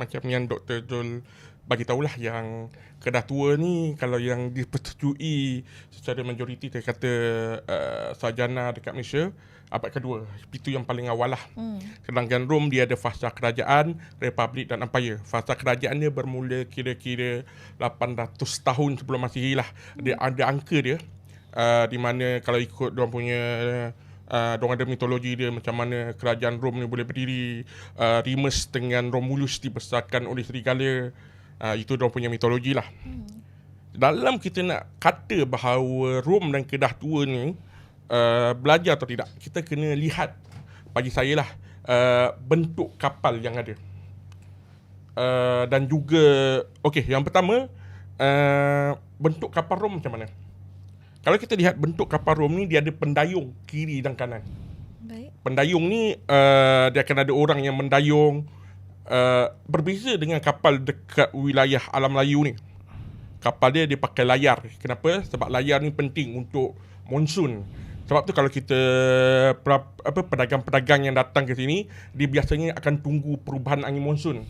macam yang Dr. Jol bagi tahulah yang Kedah Tua ni kalau yang dipersetujui secara majoriti dia kata uh, sarjana dekat Malaysia abad kedua. Itu yang paling awal lah. Hmm. Sedangkan Rom dia ada fasa kerajaan, republik dan empire. Fasa kerajaan dia bermula kira-kira 800 tahun sebelum Masihi lah. Dia ada angka dia uh, di mana kalau ikut dia punya uh, diorang ada mitologi dia macam mana kerajaan Rom ni boleh berdiri uh, Remus dengan Romulus dibesarkan oleh serigala. Uh, itu diorang punya mitologi lah. Hmm. dalam kita nak kata bahawa Rom dan Kedah Tua ni uh, belajar atau tidak kita kena lihat bagi saya lah uh, bentuk kapal yang ada. Uh, dan juga okey yang pertama uh, bentuk kapal Rom macam mana kalau kita lihat bentuk kapal Rom ni dia ada pendayung kiri dan kanan. Baik. Pendayung ni uh, dia akan ada orang yang mendayung uh, berbeza dengan kapal dekat wilayah alam Melayu ni. Kapal dia dia pakai layar. Kenapa? Sebab layar ni penting untuk monsun. Sebab tu kalau kita apa pedagang-pedagang yang datang ke sini, dia biasanya akan tunggu perubahan angin monsun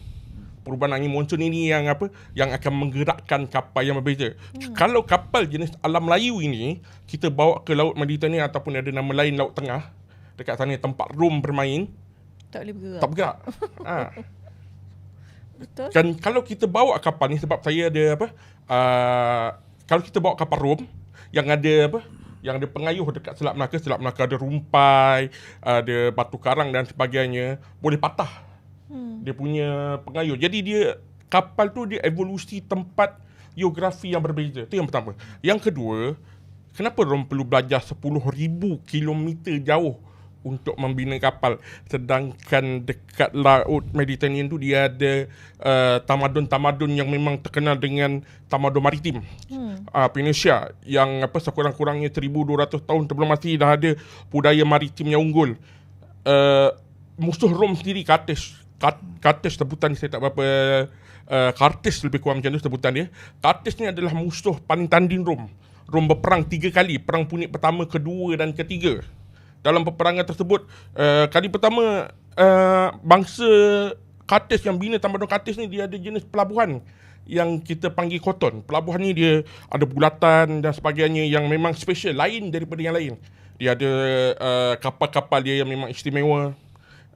perubahan angin monsun ini yang apa yang akan menggerakkan kapal yang berbeza. Hmm. Kalau kapal jenis alam Melayu ini kita bawa ke laut Mediterranean ataupun ada nama lain laut tengah dekat sana tempat Rom bermain tak boleh bergerak. Tak bergerak. ha. Betul. Dan kalau kita bawa kapal ni sebab saya ada apa uh, kalau kita bawa kapal Rom yang ada apa yang ada pengayuh dekat Selat Melaka, Selat Melaka ada rumpai, ada batu karang dan sebagainya, boleh patah. Dia punya pengayuh. Jadi dia kapal tu dia evolusi tempat geografi yang berbeza. Itu yang pertama. Yang kedua, kenapa orang perlu belajar 10,000 kilometer jauh untuk membina kapal sedangkan dekat laut Mediterranean tu dia ada uh, tamadun-tamadun yang memang terkenal dengan tamadun maritim hmm. uh, Phoenicia yang apa sekurang-kurangnya 1200 tahun sebelum masih dah ada budaya maritim yang unggul uh, musuh Rom sendiri Kartes sebutan saya tak berapa uh, Kartes lebih kurang macam tu sebutan dia. Kartes ni adalah musuh paling tanding Rom. Rom berperang tiga kali. Perang Punit pertama, kedua dan ketiga. Dalam peperangan tersebut uh, Kali pertama uh, Bangsa Kartes yang bina tamadun Kartes ni Dia ada jenis pelabuhan yang kita panggil koton. Pelabuhan ni dia ada bulatan dan sebagainya yang memang special, lain daripada yang lain. Dia ada uh, kapal-kapal dia yang memang istimewa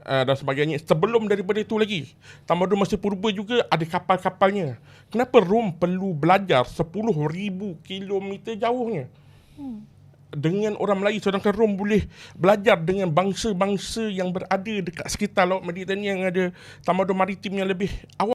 uh, dan sebagainya. Sebelum daripada itu lagi, tamadun masa purba juga ada kapal-kapalnya. Kenapa Rom perlu belajar 10,000 kilometer jauhnya? Hmm. Dengan orang Melayu sedangkan Rom boleh belajar dengan bangsa-bangsa yang berada dekat sekitar Laut Mediterranean yang ada tamadun maritim yang lebih awal.